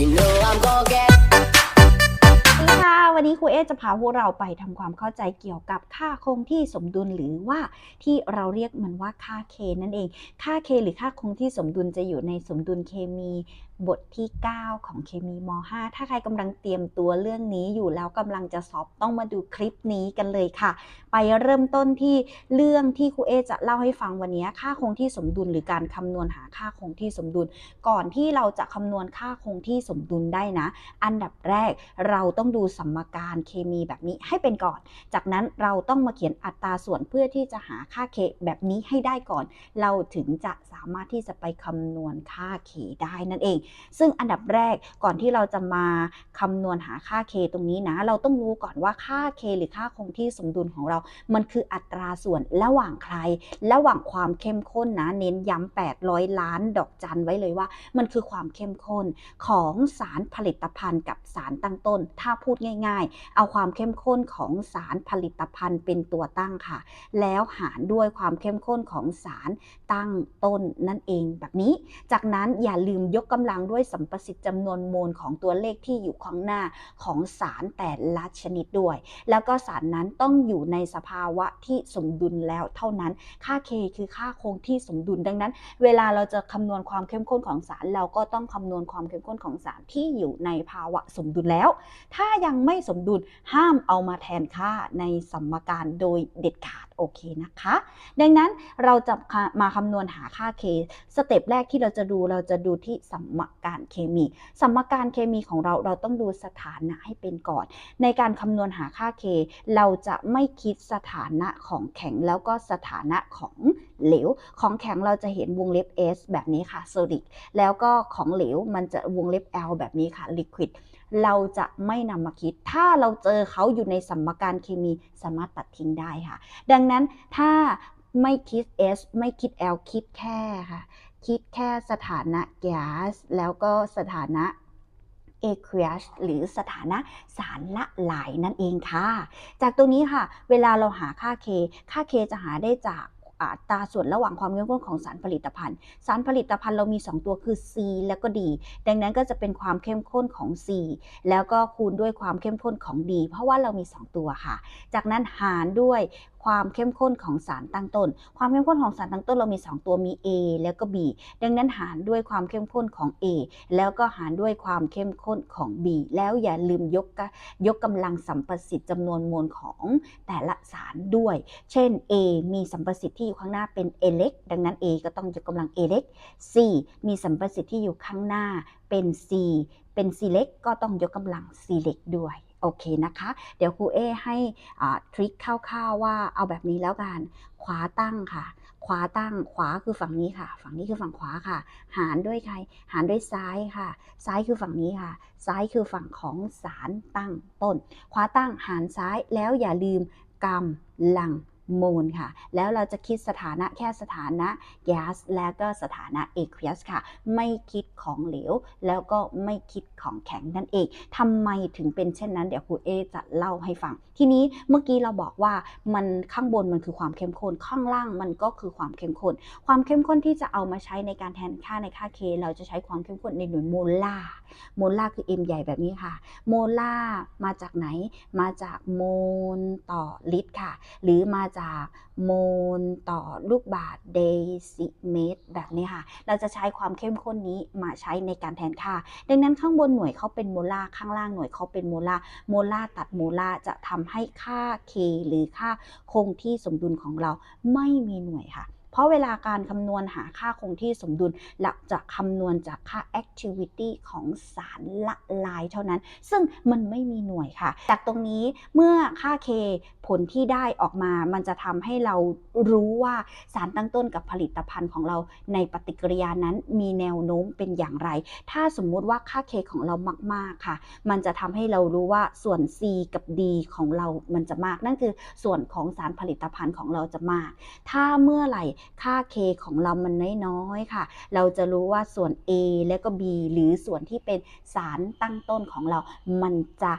You know I'm gonna get สวัสดีค่ะ วันนี้ครูเอจะพาพวกเราไปทำความเข้าใจเกี่ยวกับค่าคงที่สมดุลหรือว่าที่เราเรียกมันว่าค่า K นั่นเอง ค่า K หรือค่าคงที่สมดุลจะอยู่ในสมดุลเคมี บทที่ 9 ของเคมีม .5 ถ้าใครกำลังเตรียมตัวเรื่องนี้อยู่แล้วกำลังจะสอบต้องมาดูคลิปนี้กันเลยค่ะ ไปเริ่มต้นที่เรื่องที่ครูเอจะเล่าให้ฟังวันนี้ค่าคงที่สมดุลหรือการคำนวณหาค่าคงที่สมดุล ก่อนที่เราจะคำนวณค่าคงที่สมดุลได้นะ อันดับแรกเราต้องดูสมการเคมีแบบนี้ให้เป็นก่อน จากนั้นเราต้องมาเขียนอัตราส่วนเพื่อที่จะหาค่า k แบบนี้ให้ได้ก่อน เราถึงจะสามารถที่จะไปคำนวณค่า k ได้นั่นเองซึ่งอันดับแรกก่อนที่เราจะมาคำนวณหาค่า k ตรงนี้นะ เราต้องรู้ก่อนว่าค่า k หรือค่าคงที่สมดุลของเรา มันคืออัตราส่วนระหว่างใคร ระหว่างความเข้มข้นนะ เน้นย้ำ800 ล้านดอกจันไว้เลยว่า มันคือความเข้มข้นของสารผลิตภัณฑ์กับสารตั้งต้น ถ้าพูดง่าย ๆ เอาความเข้มข้นของสารผลิตภัณฑ์เป็นตัวตั้งค่ะ แล้วหารด้วยความเข้มข้นของสารตั้งต้นนั่นเองแบบนี้ จากนั้นอย่าลืมยกกำลังด้วยสัมประสิทธิ์จำนวนโมลของตัวเลขที่อยู่ข้างหน้าของสารแต่ละชนิดด้วย แล้วก็สารนั้นต้องอยู่ในสภาวะที่สมดุลแล้วเท่านั้น ค่า K คือค่าคงที่สมดุลดังนั้น เวลาเราจะคำนวณความเข้มข้นของสาร เราก็ต้องคำนวณความเข้มข้นของสารที่อยู่ในภาวะสมดุลแล้ว ถ้ายังไม่สมดุลห้ามเอามาแทนค่าในสมการโดยเด็ดขาดโอเคนะคะ ดังนั้นเราจะมาคำนวณหาค่า K สเต็ปแรกที่เราจะดูเราจะดูที่สมการเคมี สมการเคมีของเราเราต้องดูสถานะให้เป็นก่อน ในการคำนวณหาค่า K เราจะไม่คิดสถานะของแข็งแล้วก็สถานะของเหลว ของแข็งเราจะเห็นวงเล็บ S แบบนี้ค่ะ solid แล้วก็ของเหลวมันจะวงเล็บ L แบบนี้ค่ะ liquid เราจะไม่นำมาคิด ถ้าเราเจอเขาอยู่ในสมการเคมีสามารถตัดทิ้งได้ค่ะ ดังนั้นถ้าไม่คิด S ไม่คิด L คิดแค่ค่ะ คิดแค่สถานะแก๊สแล้วก็สถานะ aqueous หรือสถานะสารละลายนั่นเองค่ะ จากตรงนี้ค่ะ เวลาเราหาค่า K ค่า K จะหาได้จากอัตราส่วนระหว่างความเข้มข้นของสารผลิตภัณฑ์ สารผลิตภัณฑ์เรามี 2 ตัวคือ C แล้วก็ D ดังนั้นก็จะเป็นความเข้มข้นของ C แล้วก็คูณด้วยความเข้มข้นของ D เพราะว่าเรามี 2 ตัวค่ะ จากนั้นหารด้วยความเข้มข้นของสารตั้งต้น ความเข้มข้นของสารตั้งต้นเรามี 2 ตัวมี A แล้วก็ B ดังนั้นหารด้วยความเข้มข้นของ A แล้วก็หารด้วยความเข้มข้นของ B แล้วอย่าลืมยกยกกำลังสัมประสิทธิ์จำนวนมวลของแต่ละสารด้วย เช่น A มีสัมประสิทธิ์ที่อยู่ข้างหน้าเป็น A เล็ก ดังนั้น A ก็ต้องยกกำลัง A เล็ก C มีสัมประสิทธิ์ที่อยู่ข้างหน้าเป็น C เป็น C เล็กก็ต้องยกกำลัง C เล็กด้วย โอเคนะคะ เดี๋ยวครูเอให้ทริคคร่าวๆว่าเอาแบบนี้แล้วกัน ขวาตั้งค่ะ ขวาตั้ง ขวาคือฝั่งนี้ค่ะ ฝั่งนี้คือฝั่งขวาค่ะ หารด้วยใคร หารด้วยซ้ายค่ะ ซ้ายคือฝั่งนี้ค่ะ ซ้ายคือฝั่งของสารตั้งต้น ขวาตั้งหารซ้ายแล้วอย่าลืมกำลัง มลค่ะ แล้วเราจะคิดสถานะแค่สถานะแก๊สแล้วก็สถานะ aqueous ค่ะ ไม่คิดของเหลว แล้วก็ไม่คิดของแข็งนั่นเองทำไมถึงเป็นเช่นนั้น เดี๋ยวครูเอจะเล่าให้ฟัง ทีนี้เมื่อกี้เราบอกว่ามันข้างบนมันคือความเข้มข้นข้างล่างมันก็คือความเข้มข้น ความเข้มข้นที่จะเอามาใช้ในการแทนค่าในค่า K เราจะใช้ความเข้มข้นในหน่วยโมลาร์โมลาร์คือ M ใหญ่แบบนี้ค่ะ โมลาร์มาจากไหน มาจากโมลต่อลิตรค่ะ หรือมาจากโมลต่อลูกบาศก์เดซิเมตรแบบนี้ค่ะ เราจะใช้ความเข้มข้นนี้มาใช้ในการแทนค่า ดังนั้นข้างบนหน่วยเขาเป็นโมลาร์ข้างล่างหน่วยเขาเป็นโมลาร์โมลาร์ตัดโมลาร์จะทำให้ค่า K หรือค่าคงที่สมดุลของเราไม่มีหน่วยค่ะ เพราะเวลาการคำนวณหาค่าคงที่สมดุลเราจะคำนวณจากค่า activity ของสารละลายเท่านั้น ซึ่งมันไม่มีหน่วยค่ะ จากตรงนี้เมื่อค่า K ผลที่ได้ออกมา มันจะทำให้เรารู้ว่าสารตั้งต้นกับผลิตภัณฑ์ของเราในปฏิกิริยานั้นมีแนวโน้มเป็นอย่างไร ถ้าสมมุติว่าค่า K ของเรามาก ๆ ค่ะ มันจะทำให้เรารู้ว่าส่วน C กับ D ของเรามันจะมาก นั่นคือส่วนของสารผลิตภัณฑ์ของเราจะมาก ถ้าเมื่อไหร่ค่า K ของเรามันน้อยๆค่ะ เราจะรู้ว่าส่วน A และก็ B หรือส่วนที่เป็นสารตั้งต้นของเรา มันจะ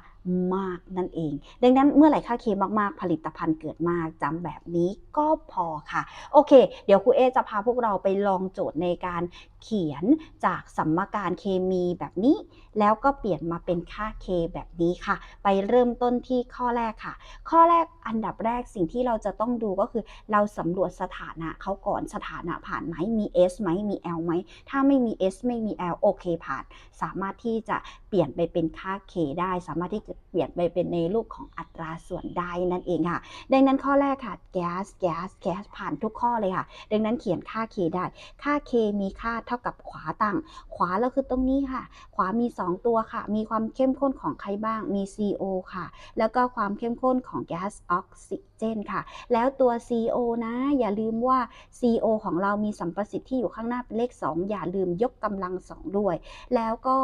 มากนั่นเอง ดังนั้นเมื่อไหร่ค่า K มากๆ ผลิตภัณฑ์เกิดมากจำแบบนี้ก็พอค่ะ โอเค เดี๋ยวครูเอจะพาพวกเราไปลองโจทย์ในการเขียนจากสัมมการเคมีแบบนี้ แล้วก็เปลี่ยนมาเป็นค่า K แบบนี้ค่ะ ไปเริ่มต้นที่ข้อแรกค่ะ ข้อแรกอันดับแรกสิ่งที่เราจะต้องดูก็คือเราสำรวจสถานะเขาก่อนสถานะผ่านไหมมี S ไหมมี L ไหมถ้าไม่มี S ไม่มี L โอเคผ่าน สามารถที่จะเปลี่ยนไปเป็นค่า K ได้ สามารถที่จะเปลี่ยนไปเป็นในรูปของอัตราส่วนได้นั่นเองค่ะ ดังนั้นข้อแรกค่ะ gas gas gas ผ่านทุกข้อเลยค่ะ ดังนั้นเขียนค่า K ได้ ค่า K มีค่าเท่ากับขวาตั้ง ขวาเราคือตรงนี้ค่ะ ขวามี 2 ตัวค่ะ มีความเข้มข้นของใครบ้าง มี CO ค่ะ แล้วก็ความเข้มข้นของแก๊สออกซิเจนค่ะ แล้วตัว CO นะ อย่าลืมว่า CO ของเรามีสัมประสิทธิ์ที่อยู่ข้างหน้าเป็นเลข 2 อย่าลืมยกกำลัง 2 ด้วย แล้วก็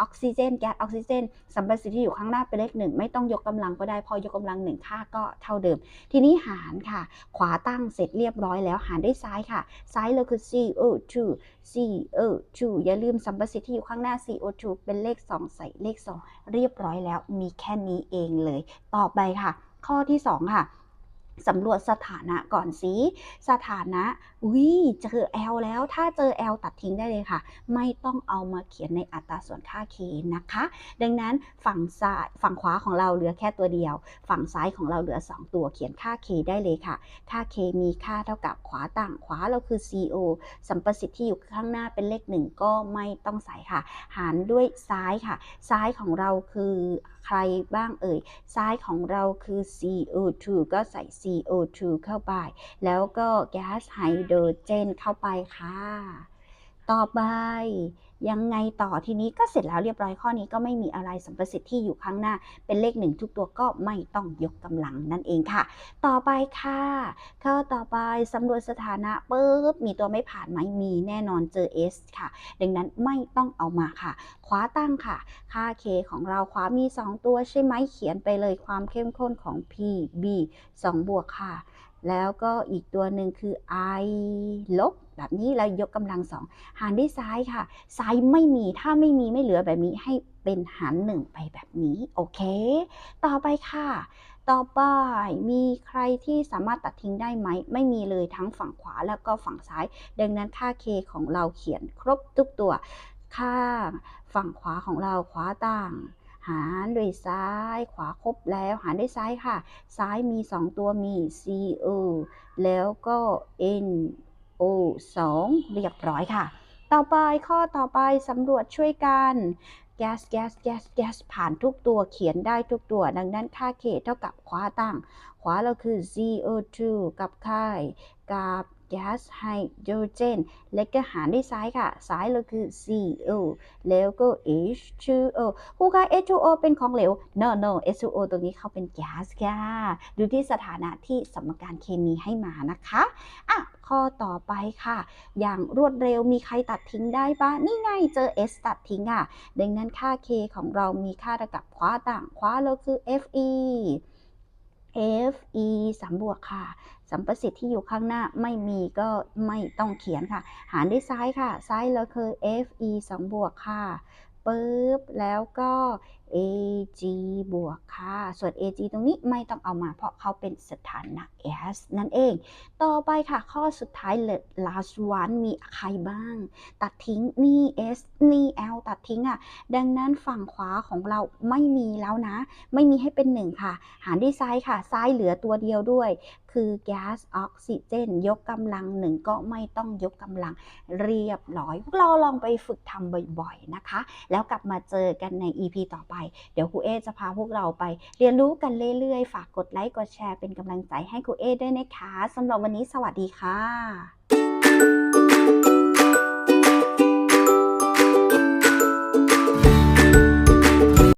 ออกซิเจนแก๊สออกซิเจนสัมประสิทธิ์ที่อยู่ข้างหน้าเป็นเลขหนึ่งไม่ต้องยกกำลังก็ได้พอยกกำลังหนึ่งค่าก็เท่าเดิม ทีนี้หารค่ะ ขวาตั้งเสร็จเรียบร้อยแล้วหารด้วยซ้ายค่ะ ซ้ายเราคือ CO2 CO2 อย่าลืมสัมประสิทธิ์ที่อยู่ข้างหน้า CO2 เป็นเลข 2 ใส่เลข 2 เรียบร้อยแล้วมีแค่นี้เองเลย ต่อไปค่ะ ข้อที่ 2 ค่ะ สำรวจสถานะก่อนสิสถานะอุ้ยเจอ L แล้ว ถ้าเจอ L ตัดทิ้งได้เลยค่ะ ไม่ต้องเอามาเขียนในอัตราส่วนค่า K นะคะ ดังนั้นฝั่งซ้ายฝั่งขวาของเราเหลือแค่ตัวเดียว ฝั่งซ้ายของเราเหลือ 2 ตัวเขียนค่า K ได้เลยค่ะค่า K มีค่าเท่ากับขวาต่างขวาเราคือ CO สัมประสิทธิ์ที่อยู่ข้างหน้าเป็นเลขหนึ่งก็ไม่ต้องใส่ค่ะ หารด้วยซ้ายค่ะ ซ้ายของเราคือ ใครบ้างเอ่ย ซ้ายของเราคือ CO2 ก็ใส่ CO2 เข้าไป แล้วก็แก๊สไฮโดรเจนเข้าไปค่ะ ต่อไป ยังไงต่อทีนี้ก็เสร็จแล้วเรียบร้อยข้อนี้ก็ไม่มีอะไรสัมประสิทธิ์ที่อยู่ข้างหน้า เป็นเลขหนึ่งทุกตัวก็ไม่ต้องยกกำลังนั่นเองค่ะ ต่อไปค่ะข้อต่อไปสำรวจสถานะปุ๊บมีตัวไม่ผ่านไหมมีแน่นอนเจอ S ค่ะ ดังนั้นไม่ต้องเอามาค่ะขวาตั้งค่ะ ค่า K ของเราขวามี 2 ตัวใช่ไหมเขียนไปเลยความเข้มข้นของ P B 2 บวกค่ะ แล้วก็อีกตัวหนึ่งคือ I ลบ แบบนี้แล้วยกกำลังสองหารด้วยซ้ายค่ะ ซ้ายไม่มีถ้าไม่มีไม่เหลือแบบนี้ให้เป็นหารหนึ่งไปแบบนี้ โอเค ต่อไปค่ะ ต่อไปมีใครที่สามารถตัดทิ้งได้ไหม ไม่มีเลยทั้งฝั่งขวาแล้วก็ฝั่งซ้าย ดังนั้นค่า K ของเราเขียนครบทุกตัว ค่าฝั่งขวาของเราขวาต่าง หารด้วยซ้าย ขวาครบแล้วหารด้วยซ้ายค่ะ ซ้ายมี 2 ตัวมี CO แล้วก็ NO 2 เรียบร้อยค่ะ ต่อไปข้อต่อไปสำรวจช่วยกันแก๊สแก๊สแก๊สแก๊สผ่านทุกตัวเขียนได้ทุกตัว ดังนั้นค่า K เท่ากับขวาตั้ง ขวาเราคือ CO2 กับค่ายกับ แก๊สไฮโดรเจน และก็หารด้วยซ้ายค่ะ ซ้ายเราคือ CO แล้วก็ H2O ครูคะ H2O เป็นของเหลว no no H2O ตรงนี้เขาเป็นแก๊สค่ะ ดูที่สถานะที่สมการเคมีให้มานะคะอะข้อต่อไปค่ะ อย่างรวดเร็วมีใครตัดทิ้งได้บ้างนี่ไงเจอ S ตัดทิ้งอะ ดังนั้นค่า K ของเรามีค่าเท่ากับขวาต่างขวาเราคือ Fe Fe 3บวกค่ะ สัมประสิทธิ์ที่อยู่ข้างหน้าไม่มีก็ไม่ต้องเขียนค่ะ หารด้วยซ้ายค่ะ ซ้ายเราคือ Fe 2 บวกค่ะปึ๊บแล้วก็ Ag บวกค่ะ ส่วน Ag ตรงนี้ไม่ต้องเอามาเพราะเขาเป็นสถานะ S นั่นเอง ต่อไปค่ะข้อสุดท้าย last one มีใครบ้าง ตัดทิ้งนี่ S นี่ L ตัดทิ้งอะ ดังนั้นฝั่งขวาของเราไม่มีแล้วนะ ไม่มีให้เป็นหนึ่งค่ะ หารด้วยซ้ายค่ะ ซ้ายเหลือตัวเดียวด้วย คือแก๊สออกซิเจน ยกกำลังหนึ่งก็ไม่ต้องยกกำลังเรียบร้อย พวกเราลองไปฝึกทำบ่อยๆนะคะ แล้วกลับมาเจอกันใน EP ต่อไปเดี๋ยวครูเอจะพาพวกเราไป เรียนรู้กันเรื่อยๆ ฝากกดไลค์กดแชร์เป็นกำลังใจให้ครูเอด้วยนะคะสำหรับวันนี้สวัสดีค่ะ